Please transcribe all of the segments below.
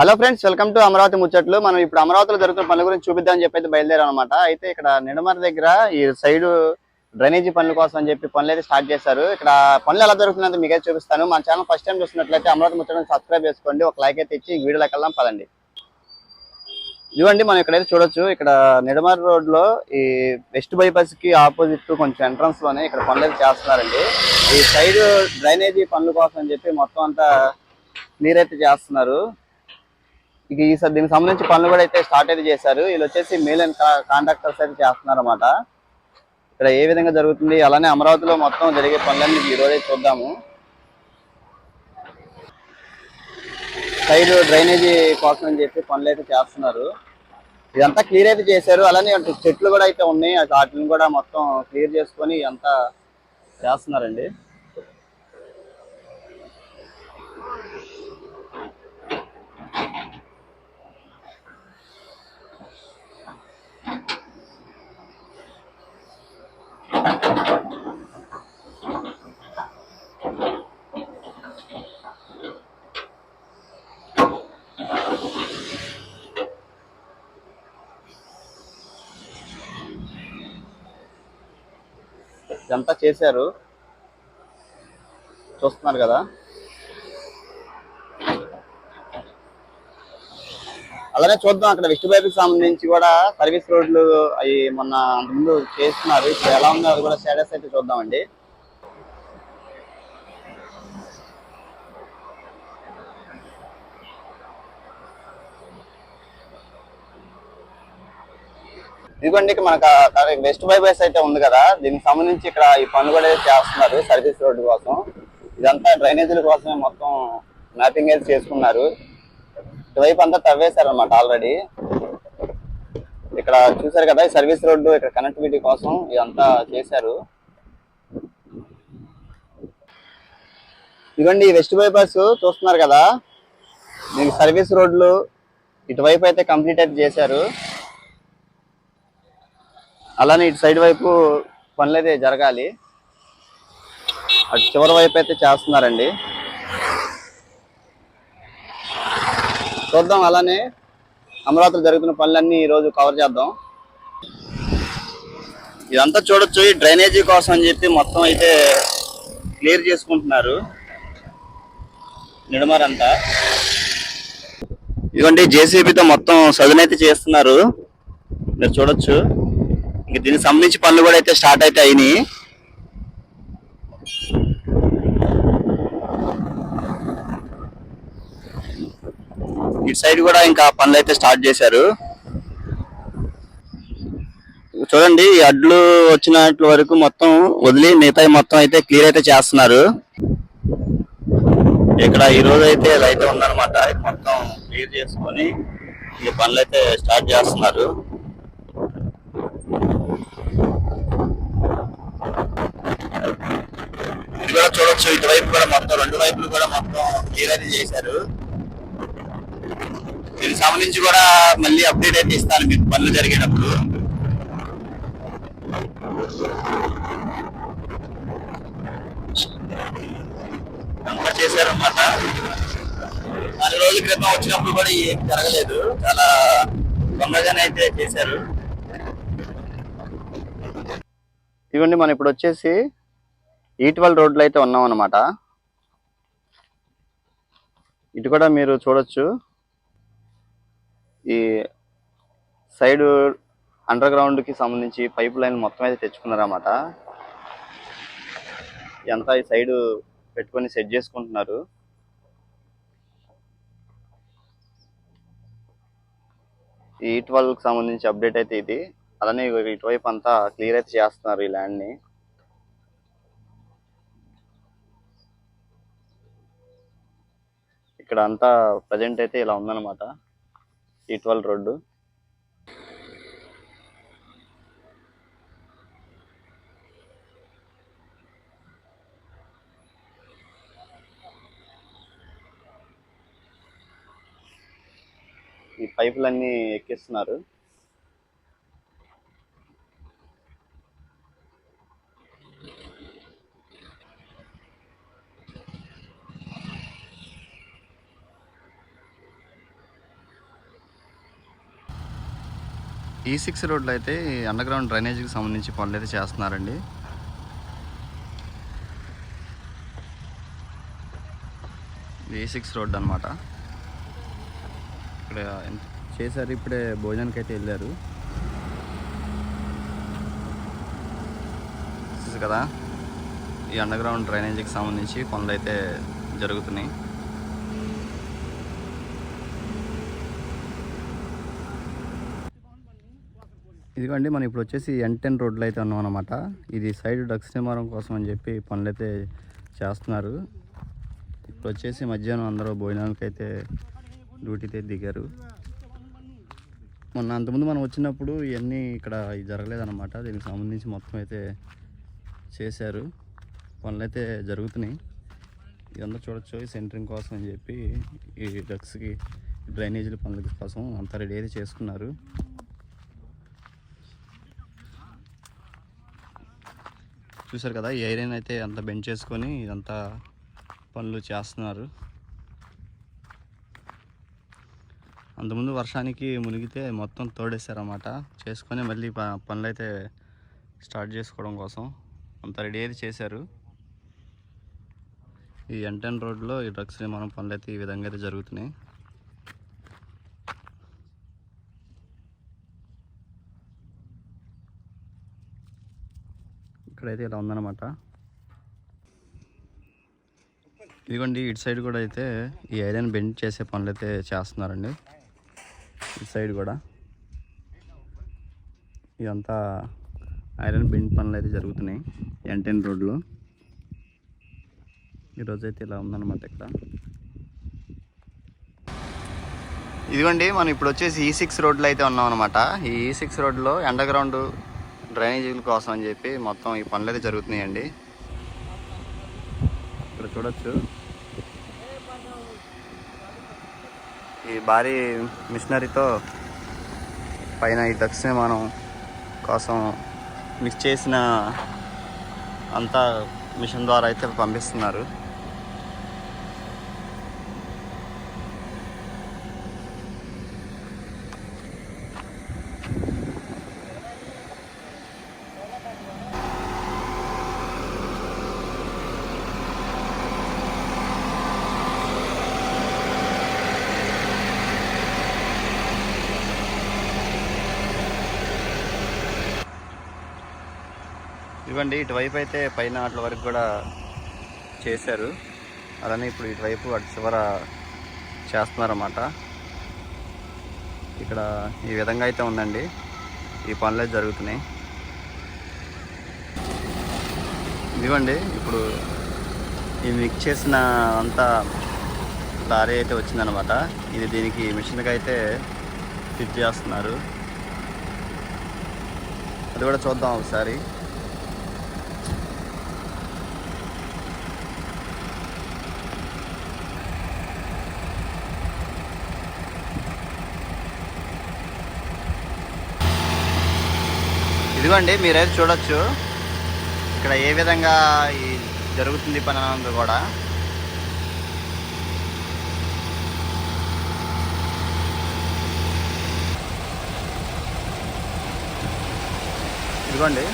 Hello friends welcome to Amaravati ముచ్చట్లు. మనం ఇప్పుడు అమరావతిలో జరుగుతున్న పనుల గురించి చూపిద్దామని చెప్పి అయితే బయలుదేరాం అనమాట అయితే ఇక్కడ నిడమర దగ్గర ఈ సైడ్ డ్రైనేజీ పనుల కోసం అని చెప్పి పనులు అయితే స్టార్ట్ చేశారు. ఇక్కడ పనులు ఎలా జరుగుతుందో మీకైతే చూపిస్తాను. మన ఛానల్ ఫస్ట్ టైం చూస్తున్నట్లయితే అమరావతి ముచ్చట్లను సబ్స్క్రైబ్ చేసుకోండి. ఒక లైక్ అయితే ఇచ్చి వీడియోలోకి వెళ్దాం పదండి. ఇదిగోండి మనం ఇక్కడైతే చూడొచ్చు. ఇక్కడ నిడమర రోడ్లో ఈ వెస్ట్ బైపాస్కి ఆపోజిట్ కొంచెం ఎంట్రన్స్లోనే ఇక్కడ పనులు అయితే చేస్తున్నారండి. ఈ సైడ్ డ్రైనేజీ పనుల కోసం అని చెప్పి మొత్తం అంతా క్లియర్ అయితే చేస్తున్నారు. ఇక ఈ దీనికి సంబంధించి పనులు కూడా అయితే స్టార్ట్ అయితే చేశారు. వీళ్ళు వచ్చేసి మేల్ అండ్ కాంట్రాక్టర్స్ అయితే చేస్తున్నారు అన్నమాట ఇక్కడ ఏ విధంగా జరుగుతుంది అలానే అమరావతిలో మొత్తం జరిగే పనులన్నీ ఈ రోజు చూద్దాము. సైడ్ డ్రైనేజీ కోసం అని చెప్పి పనులు అయితే చేస్తున్నారు. ఇదంతా క్లియర్ అయితే చేశారు. అలానే చెట్లు కూడా అయితే ఉన్నాయి. వాటిని కూడా మొత్తం క్లియర్ చేసుకొని అంతా చేస్తున్నారండి. ఇదంతా చేశారు. చూస్తున్నారు కదా. అలానే చూద్దాం అక్కడ వెస్ట్ బైపుకి సంబంధించి కూడా సర్వీస్ రోడ్లు అవి మొన్న అంతకుముందు చేస్తున్నారు. ఇప్పుడు ఎలా ఉందో అది కూడా స్టేటస్ అయితే చూద్దామండి. ఇదిగోండి మనకు వెస్ట్ బైపాస్ అయితే ఉంది కదా దీనికి సంబంధించి ఇక్కడ ఈ పనులు కూడా చేస్తున్నారు సర్వీస్ రోడ్డు కోసం. ఇదంతా డ్రైనేజీల కోసమే మొత్తం మ్యాపింగ్ అయితే చేసుకున్నారు. ఇటువైపు అంతా తవ్వేశారు అనమాట ఆల్రెడీ ఇక్కడ చూసారు కదా ఈ సర్వీస్ రోడ్డు ఇక్కడ కనెక్టివిటీ కోసం ఇదంతా చేశారు. ఇదిగోండి ఈ వెస్ట్ బైపాస్ చూస్తున్నారు కదా దీనికి సర్వీస్ రోడ్లు ఇటువైపు అయితే కంప్లీట్ అయితే చేశారు. అలానే ఇటు సైడ్ వైపు పనులు అయితే జరగాలి. అటు చివరి వైపు అయితే చేస్తున్నారండి. చూద్దాం అలానే అమరావతిలో జరుగుతున్న పనులన్నీ ఈ రోజు కవర్ చేద్దాం. ఇదంతా చూడొచ్చు ఈ డ్రైనేజీ కోసం అని చెప్పి మొత్తం అయితే క్లియర్ చేసుకుంటున్నారు. నిడమరంతా. ఇదిగోండి జేసీబీతో మొత్తం సదునైతే చేస్తున్నారు. మీరు చూడొచ్చు. ఇంక దీనికి సంబంధించి పనులు కూడా అయితే స్టార్ట్ అయితే అయినాయి. ఇటు సైడ్ కూడా ఇంకా పనులు అయితే స్టార్ట్ చేశారు. చూడండి అడ్లు వచ్చినట్ల వరకు మొత్తం వదిలి మిగతా మొత్తం అయితే క్లియర్ అయితే చేస్తున్నారు. ఇక్కడ ఈ రోజు అయితే ఇలా అయితే ఉందన్నమాట. మొత్తం క్లియర్ చేసుకొని ఈ పనులు అయితే స్టార్ట్ చేస్తున్నారు. కూడా చూడొచ్చు. ఇటువైపు కూడా మొత్తం రెండు వైపులు కూడా మొత్తం క్లియర్ చేశారు. దీనికి సంబంధించి కూడా మళ్ళీ అప్డేట్ అయితే ఇస్తాను మీకు పనులు జరిగేటప్పుడు. అంతా చేశారన్నమాట. నాలుగు రోజుల క్రితం వచ్చినప్పుడు కూడా ఏం జరగలేదు. చాలా తొందరగానే అయితే చేశారు. ఇవ్వండి మనం ఇప్పుడు వచ్చేసి ఈట్వల్ రోడ్లో అయితే ఉన్నాం అనమాట ఇటు కూడా మీరు చూడొచ్చు. ఈ సైడ్ అండర్ గ్రౌండ్కి సంబంధించి పైప్ లైన్ మొత్తం అయితే తెచ్చుకున్నారన్నమాట. ఎంత ఈ సైడ్ పెట్టుకొని సెట్ చేసుకుంటున్నారు. ఈ ట్వెల్వ్కి సంబంధించి అప్డేట్ అయితే ఇది. అలానే ఇటువైపు అంతా క్లియర్ అయితే చేస్తున్నారు ఈ ల్యాండ్ని. ఇక్కడ అంతా ప్రజెంట్ అయితే ఇలా ఉందన్నమాట. ఈ ట్వెల్వ్ రోడ్డు. ఈ పైపులన్నీ ఎక్కిస్తున్నారు. ఈ సిక్స్ రోడ్లో అయితే అండర్గ్రౌండ్ డ్రైనేజీకి సంబంధించి పనులు అయితే చేస్తున్నారండి. ఈ సిక్స్ రోడ్ అనమాట ఇక్కడ చేశారు? ఇప్పుడే భోజనానికి అయితే వెళ్ళారు కదా? ఈ అండర్గ్రౌండ్ డ్రైనేజీకి సంబంధించి పనులు అయితే జరుగుతున్నాయి. ఇదిగోండి మనం ఇప్పుడు వచ్చేసి ఎన్ టెన్ రోడ్లో అయితే ఉన్నాం అనమాట ఇది సైడ్ డక్స్ నివారం కోసం అని చెప్పి పనులు అయితే చేస్తున్నారు. ఇప్పుడు వచ్చేసి మధ్యాహ్నం అందరూ భోజనానికి అయితే డ్యూటీతే దిగారు. మొన్న అంతకుముందు మనం వచ్చినప్పుడు ఇవన్నీ ఇక్కడ జరగలేదన్నమాట. దీనికి సంబంధించి మొత్తం అయితే చేశారు. పనులైతే జరుగుతున్నాయి. ఇదంతా చూడొచ్చు ఈ సెంటరింగ్ కోసం అని చెప్పి ఈ డక్స్కి డ్రైనేజీల పనుల కోసం అంతా రెడీ అయితే చేసుకున్నారు. చూశారు కదా ఈ ఐరన్ అయితే అంత బెండ్ చేసుకొని ఇదంతా పనులు చేస్తున్నారు. అంతకుముందు వర్షానికి మునిగితే మొత్తం తోడేశారన్నమాట. చేసుకొని మళ్ళీ ప- పనులు అయితే స్టార్ట్ చేసుకోవడం కోసం అంత రెడీ అయితే చేశారు. ఈ ఎంటన్ రోడ్లో ఈ డ్రగ్స్ నిర్మాణం పనులు అయితే ఈ విధంగా అయితే జరుగుతున్నాయి. ఇక్కడైతే ఇలా ఉందన్నమాట. ఇదిగోండి ఇటు సైడ్ కూడా అయితే ఈ ఐరన్ బెండ్ చేసే పనులు అయితే చేస్తున్నారండి. ఇటు సైడ్ కూడా. ఇదంతా ఐరన్ బెండ్ పనులు అయితే జరుగుతున్నాయి ఎంటెన్ రోడ్లో. ఈరోజు అయితే ఇలా ఉందన్నమాట ఇక్కడ. ఇదిగోండి మనం ఇప్పుడు వచ్చేసి e ఈ సిక్స్ రోడ్లో అయితే ఉన్నాం అనమాట ఈ e ఈ సిక్స్ రోడ్లో అండర్ గ్రౌండ్ డ్రైనేజీల కోసం అని చెప్పి మొత్తం ఈ పనులు అయితే జరుగుతున్నాయండి. ఇక్కడ చూడొచ్చు. ఈ భారీ మిషనరీతో పైన ఈ దక్షిణ మనం కోసం మిక్స్ చేసిన అంతా మిషన్ ద్వారా అయితే పంపిస్తున్నారు. ఇవ్వండి ఇటువైపు అయితే పైన అట్ల వరకు కూడా చేశారు. అలానే ఇప్పుడు ఇటువైపు అటు చివర చేస్తున్నారన్నమాట. ఇక్కడ ఈ విధంగా అయితే ఉందండి. ఈ పనులు అయితే జరుగుతున్నాయి. ఇదిగోండి ఇప్పుడు ఈ మిక్స్ చేసిన అంతా లారీ అయితే వచ్చిందనమాట ఇది దీనికి మిషన్కి అయితే ఫిట్ చేస్తున్నారు. అది కూడా చూద్దాం ఒకసారి. ఇదిగోండి మీరైతే చూడొచ్చు. ఇక్కడ ఏ విధంగా ఈ జరుగుతుంది పని అన్నది కూడా. ఇదిగోండి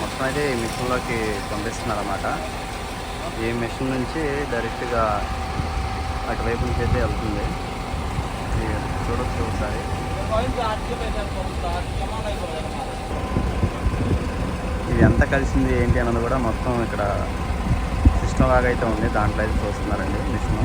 మొత్తం అయితే ఈ మిషన్లోకి పంపిస్తున్నారు అన్నమాట ఈ మిషన్ నుంచి డైరెక్ట్గా అటువైపు నుంచి అయితే వెళ్తుంది. చూడొచ్చు ఒకసారి. ఇది ఎంత కలిసింది ఏంటి అన్నది కూడా మొత్తం ఇక్కడ సిస్టమ్ లాగా అయితే ఉంది. దాంట్లో అయితే చూస్తున్నారండి మిషన్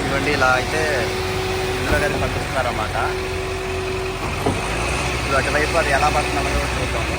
ఇవ్వండి ఇలా అయితే ఇందులో కలిసి ఇప్పుడు అటువైపు అది ఎలా పడుతుందో చూద్దాము.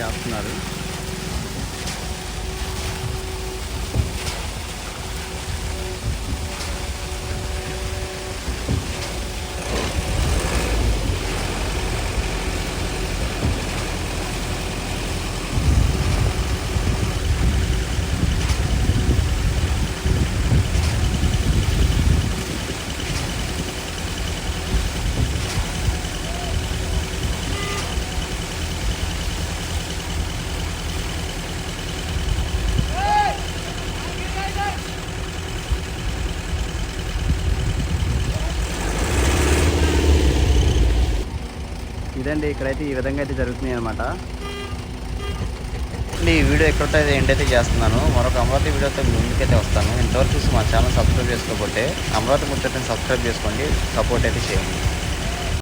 చేస్తున్నారు. చూడండి ఇక్కడైతే ఈ విధంగా అయితే జరుగుతున్నాయి అనమాట ఈ వీడియో ఎక్కడితో అయితే చేస్తున్నాను. మరొక అమరావతి వీడియోతో ముందుకైతే వస్తాను. ఇంతవరకు చూసి మా ఛానల్ సబ్స్క్రైబ్ చేసుకోకపోతే అమరావతి ముచ్చటని సబ్స్క్రైబ్ చేసుకోండి. సపోర్ట్ అయితే చేయండి.